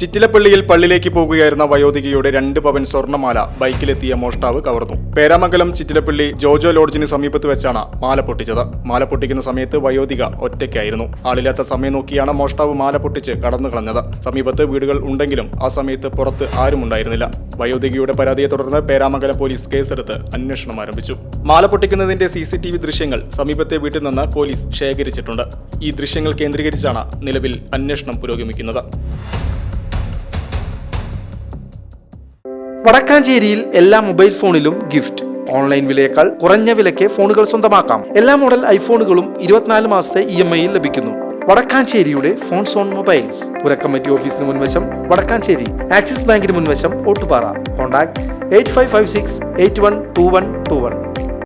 ചിറ്റിലപ്പള്ളിയിൽ പള്ളിയിലേക്ക് പോകുകയായിരുന്ന വയോധികയുടെ രണ്ട് പവൻ സ്വർണമാല ബൈക്കിലെത്തിയ മോഷ്ടാവ് കവർന്നു. പേരാമംഗലം ചിറ്റിലപ്പള്ളി ജോജോ ലോഡ്ജിന് സമീപത്ത് വെച്ചാണ് മാല പൊട്ടിച്ചത്. മാല പൊട്ടിക്കുന്ന സമയത്ത് വയോധിക ഒറ്റയ്ക്കായിരുന്നു. ആളില്ലാത്ത സമയം നോക്കിയാണ് മോഷ്ടാവ് മാല പൊട്ടിച്ച് കടന്നു കളഞ്ഞത്. സമീപത്ത് വീടുകൾ ഉണ്ടെങ്കിലും ആ സമയത്ത് പുറത്ത് ആരും ഉണ്ടായിരുന്നില്ല. വയോധികയുടെ പരാതിയെ തുടർന്ന് പേരാമംഗലം പോലീസ് കേസെടുത്ത് അന്വേഷണം ആരംഭിച്ചു. മാല പൊട്ടിക്കുന്നതിന്റെ സി സി ടി വി ദൃശ്യങ്ങൾ സമീപത്തെ വീട്ടിൽ നിന്ന് പോലീസ് ശേഖരിച്ചിട്ടുണ്ട്. ഈ ദൃശ്യങ്ങൾ കേന്ദ്രീകരിച്ചാണ് നിലവിൽ അന്വേഷണം പുരോഗമിക്കുന്നത്. വടക്കാഞ്ചേരിയിൽ എല്ലാ മൊബൈൽ ഫോണിലും ഗിഫ്റ്റ്. ഓൺലൈൻ വിലയേക്കാൾ കുറഞ്ഞ വിലയ്ക്ക് ഫോണുകൾ സ്വന്തമാക്കാം. എല്ലാ മോഡൽ ഐഫോണുകളും ഇരുപത്തിനാല് മാസത്തെ ഇ എം ഐയിൽ ലഭിക്കുന്നു. വടക്കാഞ്ചേരിയുടെ ഫോൺ സോൺ മൊബൈൽസ് പുരക്കമ്മറ്റി ഓഫീസിന് മുൻവശം വടക്കാഞ്ചേരി. ആക്സിസ് ബാങ്കിന് മുൻവശം Ottupara. Contact eight five five six eight one two one two one.